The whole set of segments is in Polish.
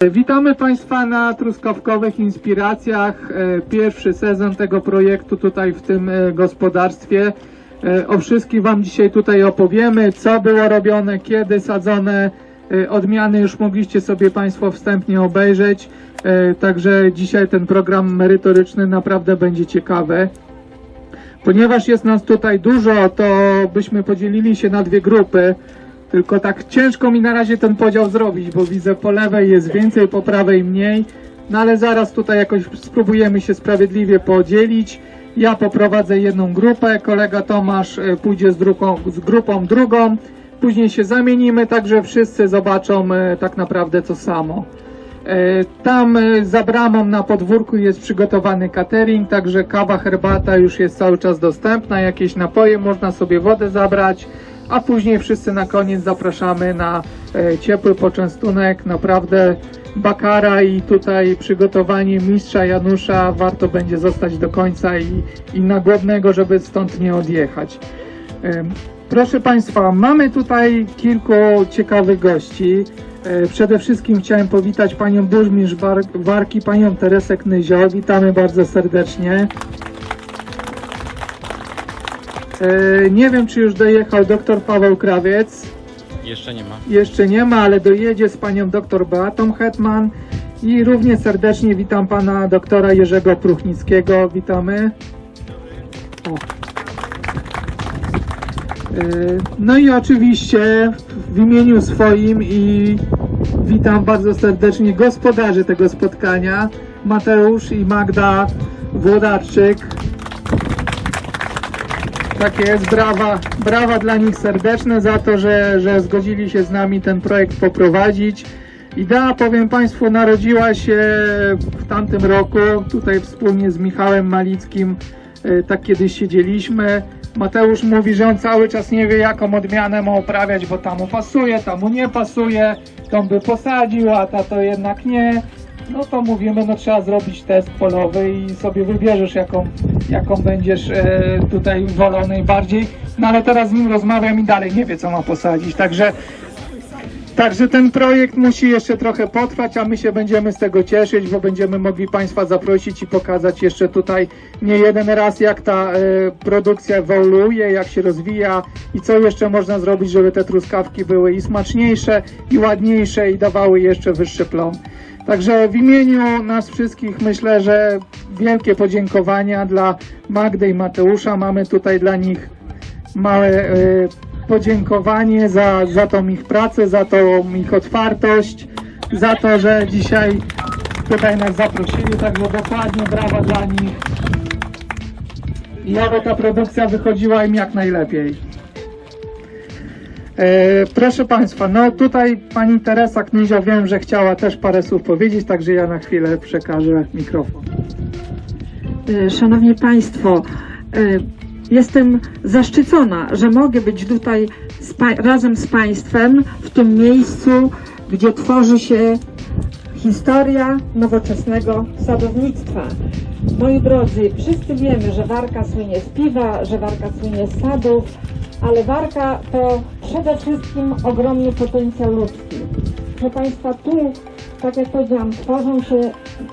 Witamy Państwa na Truskawkowych Inspiracjach. E, Pierwszy sezon tego projektu tutaj w tym e, gospodarstwie. E, O wszystkim Wam dzisiaj tutaj opowiemy, co było robione, kiedy sadzone. Odmiany już mogliście sobie Państwo wstępnie obejrzeć. Także dzisiaj ten program merytoryczny naprawdę będzie ciekawy. Ponieważ jest nas tutaj dużo, to byśmy podzielili się na dwie grupy. Tylko tak ciężko mi na razie ten podział zrobić, bo widzę po lewej jest więcej, po prawej mniej. No ale zaraz tutaj jakoś spróbujemy się sprawiedliwie podzielić. Ja poprowadzę jedną grupę, kolega Tomasz e, pójdzie z, drugą, z grupą drugą. Później się zamienimy, tak że wszyscy zobaczą e, tak naprawdę to samo. E, Tam za bramą na podwórku jest przygotowany catering, także kawa, herbata już jest cały czas dostępna, jakieś napoje, można sobie wodę zabrać, a później wszyscy na koniec zapraszamy na e, ciepły poczęstunek, naprawdę bakara i tutaj przygotowanie mistrza Janusza warto będzie zostać do końca i, i na głodnego, żeby stąd nie odjechać. Proszę Państwa, mamy tutaj kilku ciekawych gości. E, Przede wszystkim chciałem powitać Panią Burmistrz War- Warki, Panią Teresę Knyzio. Witamy bardzo serdecznie. E, Nie wiem, czy już dojechał dr Paweł Krawiec. Jeszcze nie ma. Jeszcze nie ma, ale dojedzie z Panią dr Beatą Hetman. I równie serdecznie witam Pana doktora Jerzego Pruchnickiego. Witamy. O. Yy, No i oczywiście w imieniu swoim i witam bardzo serdecznie gospodarzy tego spotkania, Mateusz i Magda Włodarczyk. Tak jest, brawa, brawa dla nich serdeczne za to, że, że zgodzili się z nami ten projekt poprowadzić. Idea, powiem Państwu, narodziła się w tamtym roku, tutaj wspólnie z Michałem Malickim, e, tak kiedyś siedzieliśmy. Mateusz mówi, że on cały czas nie wie, jaką odmianę ma uprawiać, bo tam mu pasuje, tam mu nie pasuje, tą by posadził, a ta to jednak nie. No to mówimy, no trzeba zrobić test polowy i sobie wybierzesz, jaką, jaką będziesz e, tutaj wolał najbardziej. No ale teraz z nim rozmawiam i dalej nie wie, co ma posadzić, także Także ten projekt musi jeszcze trochę potrwać, a my się będziemy z tego cieszyć, bo będziemy mogli Państwa zaprosić i pokazać jeszcze tutaj nie jeden raz, jak ta e, produkcja ewoluuje, jak się rozwija i co jeszcze można zrobić, żeby te truskawki były i smaczniejsze, i ładniejsze, i dawały jeszcze wyższy plon. Także w imieniu nas wszystkich myślę, że wielkie podziękowania dla Magdy i Mateusza. Mamy tutaj dla nich małe e, podziękowanie za, za tą ich pracę, za tą ich otwartość, za to, że dzisiaj tutaj nas zaprosili, także dokładnie brawa dla nich i aby ta produkcja wychodziła im jak najlepiej. E, proszę Państwa, no tutaj Pani Teresa Knyzio wiem, że chciała też parę słów powiedzieć, także ja na chwilę przekażę mikrofon. E, Szanowni Państwo, e, jestem zaszczycona, że mogę być tutaj z razem z Państwem w tym miejscu, gdzie tworzy się historia nowoczesnego sadownictwa. Moi drodzy, wszyscy wiemy, że Warka słynie z piwa, że Warka słynie z sadów, ale Warka to przede wszystkim ogromny potencjał ludzki. Proszę Państwa, tu, tak jak powiedziałam, tworzą się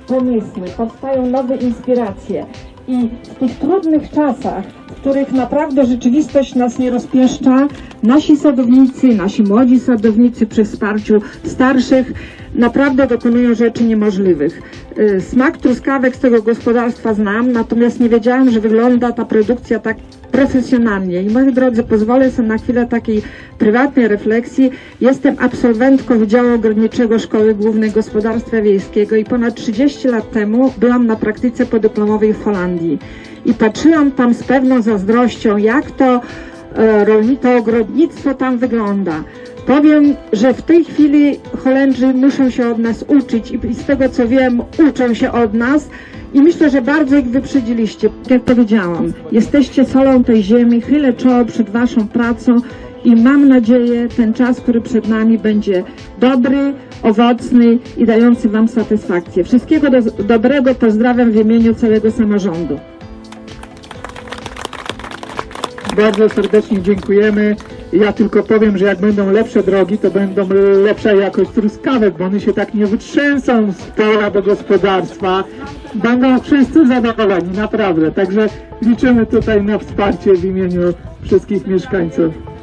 pomysły, powstają nowe inspiracje i w tych trudnych czasach, w których naprawdę rzeczywistość nas nie rozpieszcza, nasi sadownicy, nasi młodzi sadownicy przy wsparciu starszych naprawdę dokonują rzeczy niemożliwych. Y, Smak truskawek z tego gospodarstwa znam, natomiast nie wiedziałam, że wygląda ta produkcja tak profesjonalnie. I moi drodzy, pozwolę sobie na chwilę takiej prywatnej refleksji. Jestem absolwentką Wydziału Ogrodniczego Szkoły Głównej Gospodarstwa Wiejskiego i ponad 30 lat temu byłam na praktyce podyplomowej w Holandii. I patrzyłam tam z pewną zazdrością, jak to e, to ogrodnictwo tam wygląda. Powiem, że w tej chwili Holendrzy muszą się od nas uczyć i z tego co wiem, uczą się od nas i myślę, że bardzo ich wyprzedziliście. Jak powiedziałam, jesteście solą tej ziemi, chylę czoło przed waszą pracą i mam nadzieję, ten czas, który przed nami będzie dobry, owocny i dający wam satysfakcję. Wszystkiego do, dobrego pozdrawiam w imieniu całego samorządu. Bardzo serdecznie dziękujemy. Ja tylko powiem, że jak będą lepsze drogi, to będą lepsza jakość truskawek, bo one się tak nie wytrzęsą z pola do gospodarstwa. Będą wszyscy zadowoleni, naprawdę. Także liczymy tutaj na wsparcie w imieniu wszystkich mieszkańców.